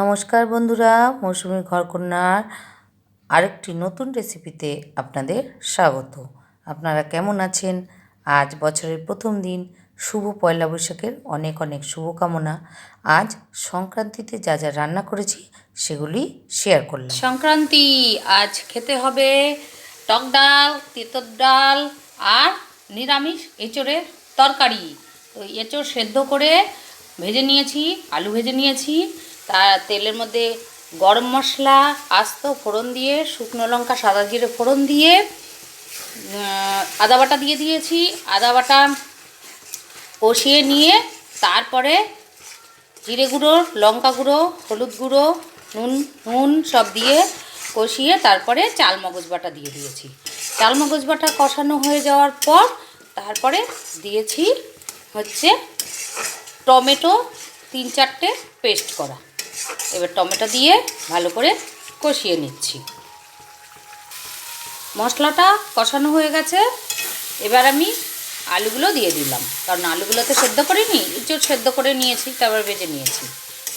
নমস্কার বন্ধুরা, মৌসুমি ঘরকন্যার আরেকটি নতুন রেসিপিতে আপনাদের স্বাগত। আপনারা কেমন আছেন? আজ বছরের প্রথম দিন, শুভ পয়লা বৈশাখের অনেক অনেক শুভকামনা। আজ সংক্রান্তিতে যা যা রান্না করেছি, সেগুলি শেয়ার করলাম। সংক্রান্তি, আজ খেতে হবে টক ডাল তেঁতর ডাল আর নিরামিষ এঁচড়ের তরকারি। তো এঁচড় সেদ্ধ করে ভেজে নিয়েছি, আলু ভেজে নিয়েছি। তার তেলের মধ্যে গরম মশলা, আস্ত ফোড়ন দিয়ে, শুকনো লঙ্কা, সাদা জিরে ফোড়ন দিয়ে আদা বাটা দিয়ে দিয়েছি। আদা বাটা কষিয়ে নিয়ে তারপরে জিরে গুঁড়ো, লঙ্কা গুঁড়ো, হলুদ গুঁড়ো, নুন নুন সব দিয়ে কষিয়ে তারপরে চাল মগজ বাটা দিয়ে দিয়েছি। চাল মগজ বাটা কষানো হয়ে যাওয়ার পর তারপরে দিয়েছি হচ্ছে টমেটো তিন চারটে পেস্ট করা। এবার টমেটো দিয়ে ভালো করে কষিয়ে নিচ্ছি। মশলাটা কষানো হয়ে গেছে। এবার আমি আলুগুলো দিয়ে দিলাম। কারণ আলুগুলো তো সেদ্ধ করিনি, একটু সেদ্ধ করে নিয়েছি, তারপর ভেজে নিয়েছি।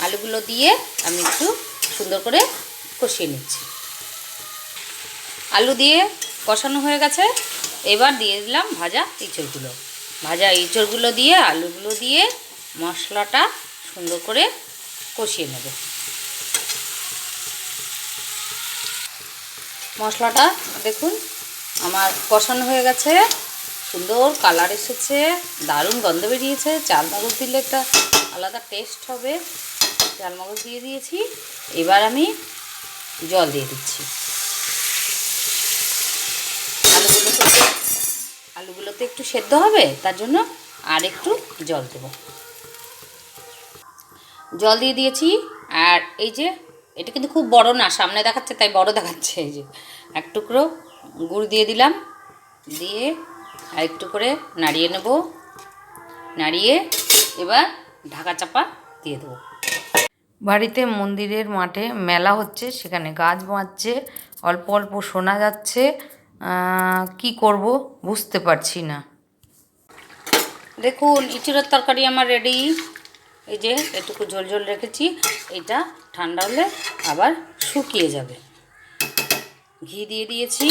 আলুগুলো দিয়ে আমি একটু সুন্দর করে কষিয়ে নিচ্ছি। আলু দিয়ে কষানো হয়ে গেছে। এবার দিয়ে দিলাম ভাজা ইঁচড়গুলো। ভাজা ইঁচড়গুলো দিয়ে, আলুগুলো দিয়ে মশলাটা সুন্দর করে কষিয়ে নেব। মশলাটা দেখুন, আমার কষানো হয়ে গেছে। সুন্দর কালার এসেছে, দারুণ গন্ধ বেরিয়েছে। চাল মগজ দিলে একটা আলাদা টেস্ট হবে। চাল মগজ দিয়ে দিয়েছি। এবার আমি জল দিয়ে দিচ্ছি। আলুগুলোতে আলুগুলোতে একটু সেদ্ধ হবে, তার জন্য আর একটু জল দেবো। জল দিয়ে দিয়েছি। আর এই যে এটা কিন্তু খুব বড় না সামনে দেখাচ্ছে তাই বড় দেখাচ্ছে এই যে। এক টুকরো গুড় দিয়ে দিলাম। দিয়ে আর একটু করে নাড়িয়ে নেব। নাড়িয়ে এবার ঢাকা চাপা দিয়ে দেবো। বাড়িতে মন্দিরের মাঠে মেলা হচ্ছে সেখানে গাছ বাজছে অল্প অল্প শোনা যাচ্ছে। কি করব বুঝতে পারছি না। দেখুন ইঁচড়ের তরকারি আমার রেডি এই যে এটুকু ঝোল ঝোল রেখেছি, এটা ঠান্ডা হলে আবার শুকিয়ে যাবে। ঘি দিয়ে দিয়েছি,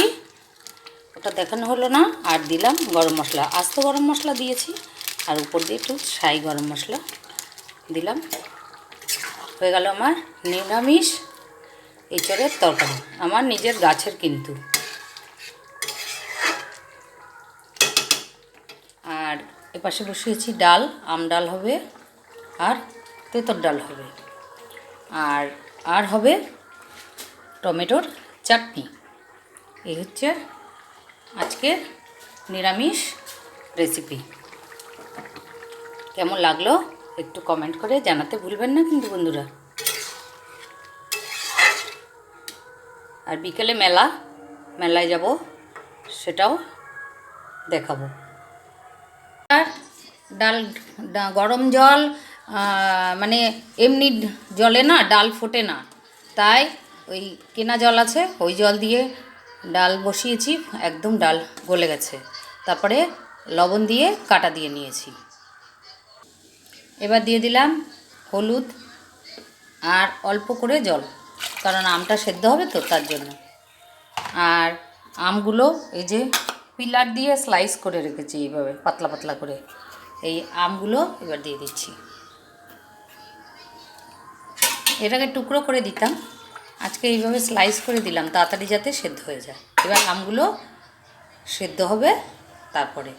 ওটা দেখানো হলো না, আর দিলাম গরম মশলা। আস্ত গরম মশলা দিয়েছি, আর উপর দিয়ে একটু সাই গরম মশলা দিলাম। হয়ে গেল আমার নিরামিষ এঁচড়ের তরকারি, আমার নিজের গাছের কিন্তু। আর এপাশে বসিয়েছি ডাল, আম ডাল হবে। আর তেঁতর ডাল হবে। আর আর হবে টমেটোর চাটনি। এই হচ্ছে আজকের নিরামিষ রেসিপি। কেমন লাগল একটু কমেন্ট করে জানাতে ভুলবেন না কিন্তু বন্ধুরা। আর বিকেলে মেলা, মেলায় যাব, সেটাও দেখাবো। আর ডাল, গরম জল মানে এমনি জলে না, ডাল ফোটে না। তাই ওই কেনা জল আছে, ওই জল দিয়ে ডাল বসিয়েছি, একদম ডাল গলে গেছে। তারপরে লবণ দিয়ে কাটা দিয়ে নিয়েছি। এবার দিয়ে দিলাম হলুদ আর অল্প করে জল, কারণ আমটা সেদ্ধ হবে তো তার জন্য। আর আমগুলো এই যে পিলার দিয়ে স্লাইস করে রেখেছি এইভাবে, পাতলা পাতলা করে। এই আমগুলো এবার দিয়ে দিচ্ছি। এটাকে টুকরো করে দিতাম। আজকে এইভাবে স্লাইস করে দিলাম, তাড়াতাড়ি যাতে সেদ্ধ হয়ে যায়। এবার আমগুলো সেদ্ধ হবে তারপরে।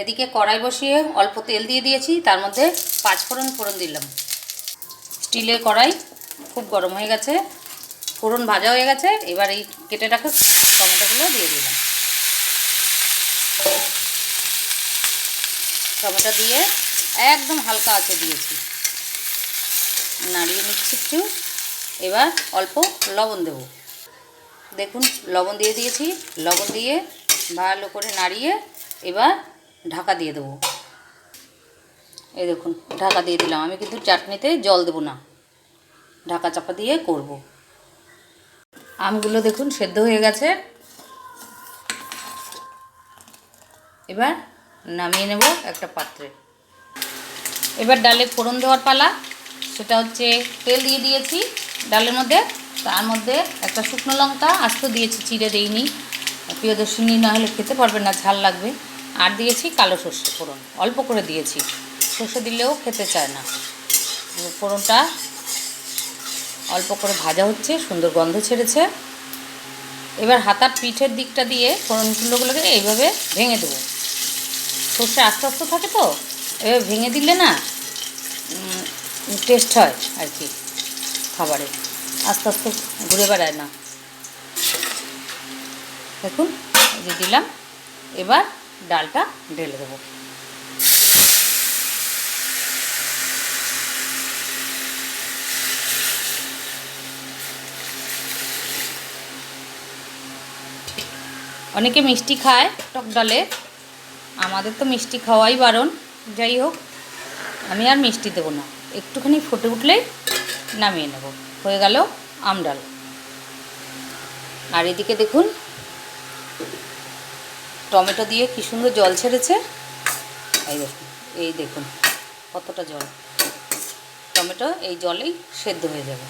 এদিকে কড়াই বসিয়ে অল্প তেল দিয়ে দিয়েছি, তার মধ্যে পাঁচ ফোড়ন ফোড়ন দিলাম। স্টিলের কড়াই খুব গরম হয়ে গেছে, ফোড়ন ভাজা হয়ে গেছে, এবার এই কেটে রাখা টমেটোগুলো দিয়ে দিলাম। টমেটো দিয়ে একদম হালকা আছে দিয়েছি। নাড়িয়ে নিচ্ছি একটু। এবার অল্প লবণ দেব। দেখুন, লবণ দিয়ে দিয়েছি। লবণ দিয়ে ভালো করে নাড়িয়ে এবার ঢাকা দিয়ে দেবো। এই দেখুন, ঢাকা দিয়ে দিলাম। আমি কিন্তু চাটনিতে জল দেবো না। ঢাকা চাপা দিয়ে করব। আমগুলো দেখুন, সেদ্ধ হয়ে গেছে। এবার নামিয়ে নেব একটা পাত্রে। এবার ডালে ফোড়ন দেওয়ার পালা। সেটা হচ্ছে তেল দিয়ে দিয়েছি ডালের মধ্যে, তার মধ্যে একটা শুকনো লঙ্কা আস্ত দিয়েছি, চিড়ে দেইনি। প্রিয়দর্শিনী না হলে খেতে পারবে না, ঝাল লাগবে। আর দিয়েছি কালো সর্ষে ফোড়ন, অল্প করে দিয়েছি। সর্ষে দিলেও খেতে চায় না। ফোড়নটা অল্প করে ভাজা হচ্ছে, সুন্দর গন্ধ ছেড়েছে। এবার হাতার পিঠের দিকটা দিয়ে ফোড়নগুলোগুলোকে এইভাবে ভেঙে দেবো। সর্ষে আস্তে আস্তে থাকে তো, এভাবে ভেঙে দিলে না টেস্ট হয় আর কি খাবারে। আস্তে আস্তে ঘুরে বেড়ায় না। দেখুন, এই যে দিলাম, এবার ডালটা ঢেলে দেবো। অনেকে মিষ্টি খায় টক ডালে। আমাদের তো মিষ্টি খাওয়াই বারণ। যাই হোক, আমি আর মিষ্টি দেবো না। একটুখানি ফুটে উঠলেই নামিয়ে নেব। হয়ে গেল আমডাল আর এদিকে দেখুন, টমেটো দিয়ে কি সুন্দর জল ছেড়েছে। এই দেখুন এই দেখুন, কতটা জল। টমেটো এই জলেই সেদ্ধ হয়ে যাবে।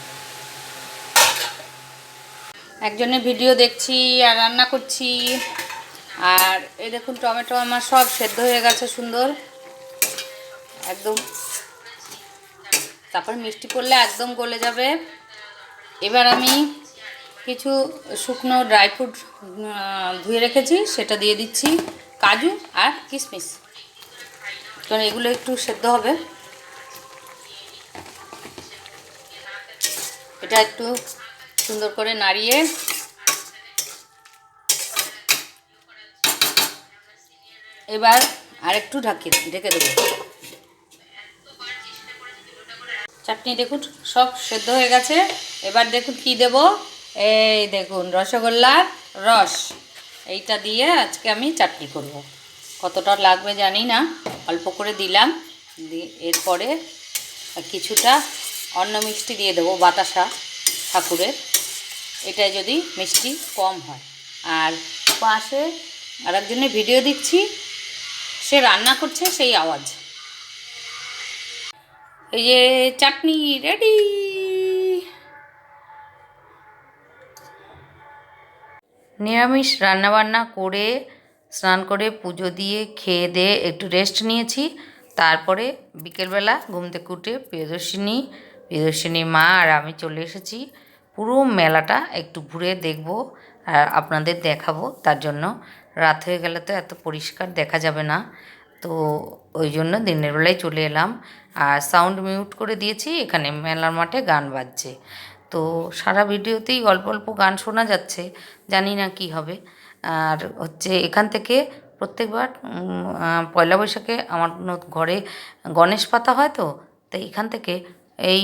একজনের ভিডিও দেখছি আর রান্না করছি। আর এই দেখুন, টমেটো আমার সব সেদ্ধ হয়ে গেছে সুন্দর। একদম তারপর মিষ্টি পড়লে একদম গলে যাবে। এবার আমি কিছু শুকনো ড্রাই ফ্রুট ধুয়ে রেখেছি, সেটা দিয়ে দিচ্ছি, কাজু আর কিশমিশ কারণ এগুলো একটু সেদ্ধ হবে। এটা একটু সুন্দর করে নাড়িয়ে এবার আরেকটু ঢাকি ঢেকে দেবো। চাটনি দেখুন, সব সেদ্ধ হয়ে গেছে। এবার দেখুন কি দেব? এই দেখুন, রসগোল্লার রস। এইটা দিয়ে আজকে আমি চাটনি করব। কতটা লাগবে জানি না, অল্প করে দিলাম। এরপরে কিছুটা অন্য মিষ্টি দিয়ে দেবো, বাতাসা ঠাকুরের। এটা যদি মিষ্টি কম হয়। আর পাশে আরেকজনের ভিডিও দিচ্ছি সে রান্না করছে সেই আওয়াজ। এই যে চাটনি রেডি নিরামিষ রান্নাবান্না করে, স্নান করে, পুজো দিয়ে, খেয়ে দিয়ে একটু রেস্ট নিয়েছি। তারপরে বিকেলবেলা ঘুম থেকে উঠে প্রিয়দর্শিনী প্রিয়দর্শিনী মা আর আমি চলে এসেছি। পুরো মেলাটা একটু ঘুরে দেখব আর আপনাদের দেখাবো। তার জন্য রাত হয়ে গেলে তো এত পরিষ্কার দেখা যাবে না। তো ওই জন্য দিনের বেলায় চলে এলাম। আর সাউন্ড মিউট করে দিয়েছি, এখানে মেলার মাঠে গান বাজছে। তো সারা ভিডিওতেই অল্প অল্প গান শোনা যাচ্ছে, জানি না কি হবে। আর হচ্ছে এখান থেকে প্রত্যেকবার পয়লা বৈশাখে আমার ঘরে গণেশ পাতা হয় তো তাই এখান থেকে এই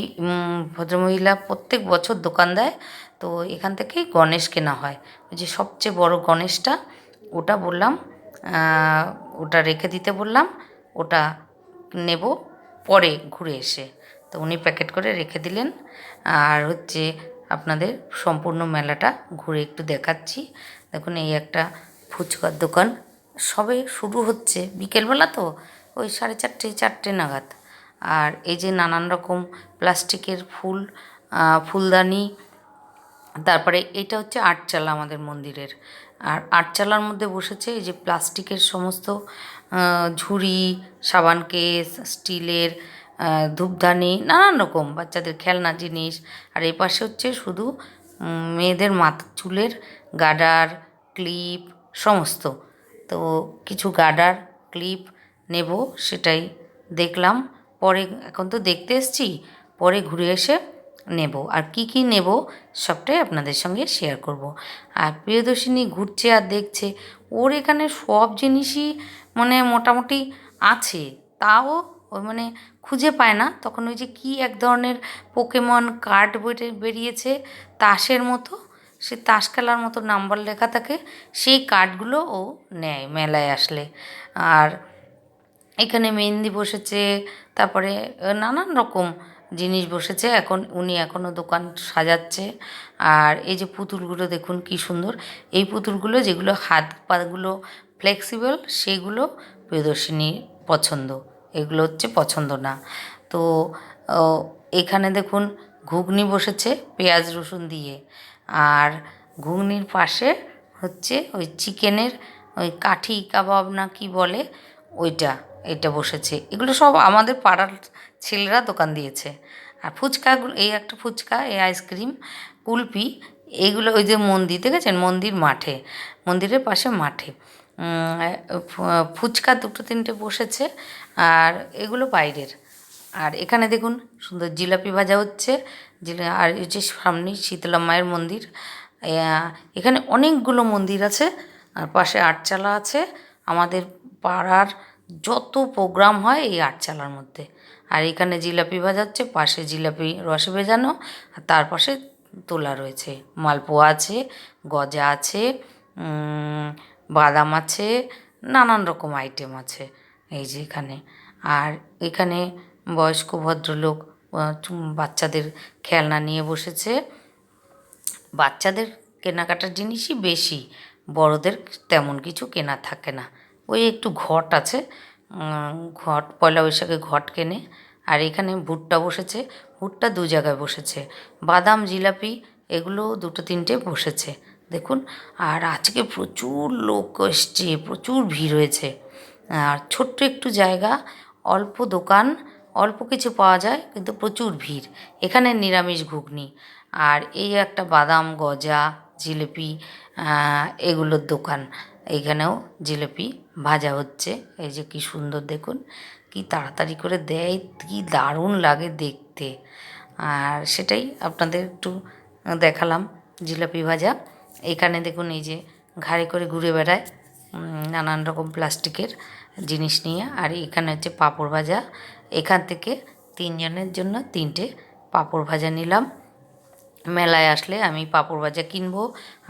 ভদ্রমহিলা প্রত্যেক বছর দোকান দেয়, তো এখান থেকেই গণেশ কেনা হয়। যে সবচেয়ে বড় গণেশটা, ওটা বললাম ওটা রেখে দিতে বললাম, ওটা নেব পরে ঘুরে এসে। তো উনি প্যাকেট করে রেখে দিলেন। আর হচ্ছে আপনাদের সম্পূর্ণ মেলাটা ঘুরে একটু দেখাচ্ছি। দেখুন, এই একটা ফুচকার দোকান। সবে শুরু হচ্ছে। বিকেলবেলা তো, ওই সাড়ে চারটে চারটে নাগাদ। আর এই যে নানান রকম প্লাস্টিকের ফুল ফুলদানি তারপরে এটা হচ্ছে আটচালা আমাদের মন্দিরের। আর আটচালার মধ্যে বসেছে এই যে প্লাস্টিকের সমস্ত ঝুড়ি, সাবান কেস, স্টিলের ধূপধানি, নানান রকম বাচ্চাদের খেলনা জিনিস। আর এই পাশে হচ্ছে শুধু মেয়েদের মাথা চুলের গার্ডার ক্লিপ, সমস্ত। তো কিছু গার্ডার ক্লিপ নেব সেটাই দেখলাম। পরে এখন তো দেখতে এসছি, পরে ঘুরে এসে নেব। আর কি কি নেব সবটাই আপনাদের সঙ্গে শেয়ার করব। আর প্রিয়দর্শিনী ঘুরছে আর দেখছে, ওর এখানে সব জিনিসই মানে মোটামুটি আছে, তাও ওই মানে খুঁজে পায় না। তখন ওই যে কি এক ধরনের পোকেমন কার্ড বেরিয়েছে, তাসের মতো, সে তাস খেলার মতো নাম্বার লেখা থাকে, সেই কার্ডগুলো ও নেয় মেলায় আসলে। আর এখানে মেহেন্দি বসেছে, তারপরে নানান রকম জিনিস বসেছে, এখন উনি এখনও দোকান সাজাচ্ছে। আর এই যে পুতুলগুলো দেখুন কি সুন্দর। এই পুতুলগুলো যেগুলো হাত পাগুলো ফ্লেক্সিবল সেগুলো প্রিয়দর্শিনী পছন্দ। এগুলো হচ্ছে পছন্দ না। তো এখানে দেখুন ঘুগনি বসেছে পেঁয়াজ রসুন দিয়ে। আর ঘুগনির পাশে হচ্ছে ওই চিকেনের ওই কাঠি কাবাব না কি বলে, ওইটা, এটা বসেছে। এগুলো সব আমাদের পাড়ার ছেলেরা দোকান দিয়েছে। আর ফুচকাগুলো এই একটা ফুচকা, এই আইসক্রিম কুলপি এইগুলো ওই যে মন্দির, দেখেছেন? মন্দির মাঠে, মন্দিরের পাশে মাঠে। ফুচকা দুটো তিনটে বসেছে, আর এগুলো বাইরের। আর এখানে দেখুন, সুন্দর জিলাপি ভাজা হচ্ছে, জিলা, আর এই যে সামনেই শীতলা মায়ের মন্দির এখানে অনেকগুলো মন্দির আছে, আর পাশে আটচালা আছে, আমাদের পাড়ার যত প্রোগ্রাম হয় এই আটচালার মধ্যে। আর এখানে জিলাপি ভাজা হচ্ছে পাশে জিলাপি রসে ভেজানো, আর তার পাশে তোলা রয়েছে। মালপোয়া আছে, গজা আছে বাদাম আছে, নানান রকম আইটেম আছে এই যে এখানে। আর এখানে বয়স্ক ভদ্রলোক বাচ্চাদের খেলনা নিয়ে বসেছে। বাচ্চাদের কেনাকাটার জিনিসই বেশি, বড়দের তেমন কিছু কেনা থাকে না। ওই একটু ঘট আছে। ঘট, পয়লা বৈশাখে ঘট কেনে। আর এখানে ভুট্টা বসেছে। ভুট্টা দু জায়গায় বসেছে। বাদাম, জিলাপি এগুলো দুটো তিনটে বসেছে। দেখুন, আর আজকে প্রচুর লোক এসছে, প্রচুর ভিড় হয়েছে। আর ছোট্ট একটু জায়গা, অল্প দোকান, অল্প কিছু পাওয়া যায়, কিন্তু প্রচুর ভিড়। এখানে নিরামিষ ঘুগনি। আর এই একটা বাদাম, গজা, জিলিপি এগুলোর দোকান। এইখানেও জিলিপি ভাজা হচ্ছে। এই যে কি সুন্দর দেখুন, কি তাড়াতাড়ি করে দেয়, কি দারুণ লাগে দেখতে। আর সেটাই আপনাদের একটু দেখালাম জিলাপি ভাজা। এখানে দেখুন এই যে ঘাড়ে করে ঘুরে বেড়ায় নানান রকম প্লাস্টিকের জিনিস নিয়ে। আর এখানে হচ্ছে পাঁপড় ভাজা। এখান থেকে তিনজনের জন্য তিনটে পাঁপড় ভাজা নিলাম। মেলায় আসলে আমি পাঁপড় ভাজা কিনবো,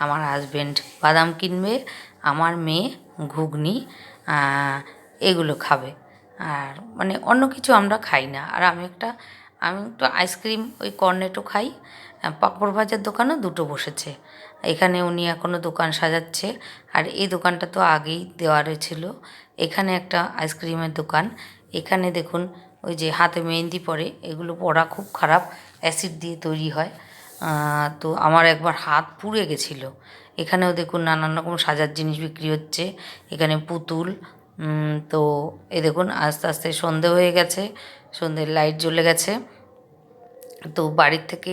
আমার হাজবেন্ড বাদাম কিনবে, আমার মেয়ে, ঘুগনি এগুলো খাবে। আর মানে অন্য কিছু আমরা খাই না। আর আমি একটা, আমি একটু আইসক্রিম ওই কর্নেটো খাই। পাঁপড় ভাজার দোকানও দুটো বসেছে। এখানে উনি এখনও দোকান সাজাচ্ছে। আর এই দোকানটা তো আগেই দেওয়া রয়েছিল। এখানে একটা আইসক্রিমের দোকান। এখানে দেখুন, ওই যে হাতে মেহেন্দি পরে, এগুলো পরা খুব খারাপ অ্যাসিড দিয়ে তৈরি হয়। তো আমার একবার হাত পুড়ে গেছিল। এখানেও দেখুন নানান রকম সাজার জিনিস বিক্রি হচ্ছে। এখানে পুতুল তো এ দেখুন আস্তে আস্তে সন্ধে হয়ে গেছে, সন্ধ্যের লাইট জ্বলে গেছে। তো বাড়ির থেকে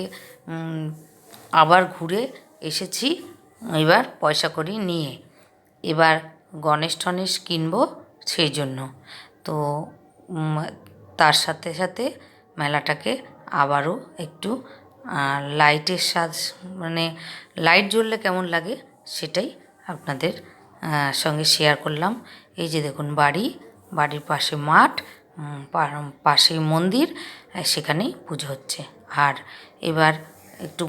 আবার ঘুরে এসেছি, এবার পয়সা করি নিয়ে। এবার গণেশ টনেশ কিনবো সেই জন্য। তো তার সাথে সাথে মেলাটাকে আবারও একটু আহ, লাইটের সাজ মানে লাইট জ্বললে কেমন লাগে সেটাই আপনাদের সঙ্গে শেয়ার করলাম। এই যে দেখুন বাড়ি বাড়ির পাশে মাঠ পাশে মন্দির সেখানেই পুজো হচ্ছে। আর এবার একটু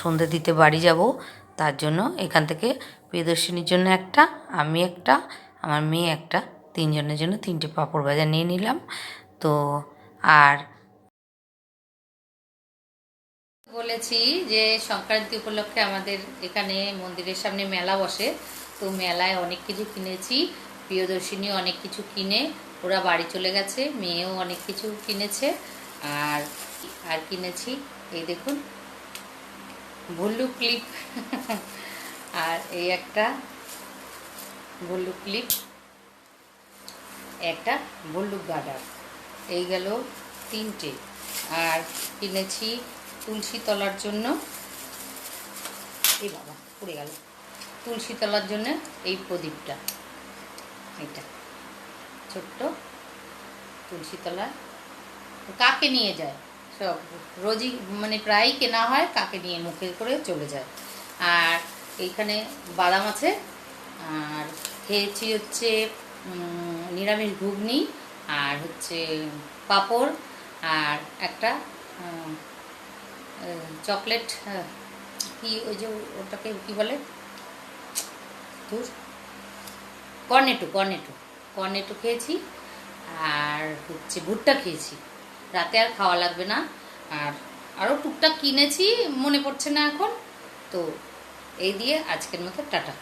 সন্ধে দিতে বাড়ি যাব তার জন্য এখান থেকে প্রিয়দর্শিনীর জন্য একটা আমি একটা আমার মেয়ে একটা তিনজনের জন্য তিনটে পাঁপড় ভাজা নিয়ে নিলাম। তো আর বলেছি যে সংক্রান্তি উপলক্ষে আমাদের এখানে মন্দিরের সামনে মেলা বসে। তো মেলায় অনেক কিছু কিনেছি, প্রিয়দর্শিনী অনেক কিছু কিনে, ওরা বাড়ি চলে গেছে, মেয়েও অনেক কিছু কিনেছে। আর আর কিনেছি, এই দেখুন, ভল্লু ক্লিপ। আর এই একটা ভল্লু ক্লিপ, একটা ভল্লুক গার্ডার। এই গেল তিনটে। আর কিনেছি তুলসী তলার জন্য এই বাবা, পড়ে গেল। তুলসী তলার জন্য এই প্রদীপটা, এটা। ছোট্ট তুলসী তলা। কাকে নিয়ে যায়? সব রোজই মানে প্রায়ই কেনা হয়, কাকে নিয়ে মুখে করে চলে যায়। আর এইখানে বাদাম আছে, আর খেয়েছি হচ্ছে নিরামিষ ঘুগনি, আর হচ্ছে পাঁপড়, আর একটা চকলেট হ্যাঁ কি ওই যে ওটাকে কি বলে? ধুর। কর্নেটু কর্নেটু কর্নেটু খেয়েছি আর হচ্ছে ভুট্টা খেয়েছি। রাতে আর খাওয়া লাগবে না। আর আরও টুকটাক কিনেছি, মনে পড়ছে না এখন। তো এই দিয়ে আজকের মতো টাটা।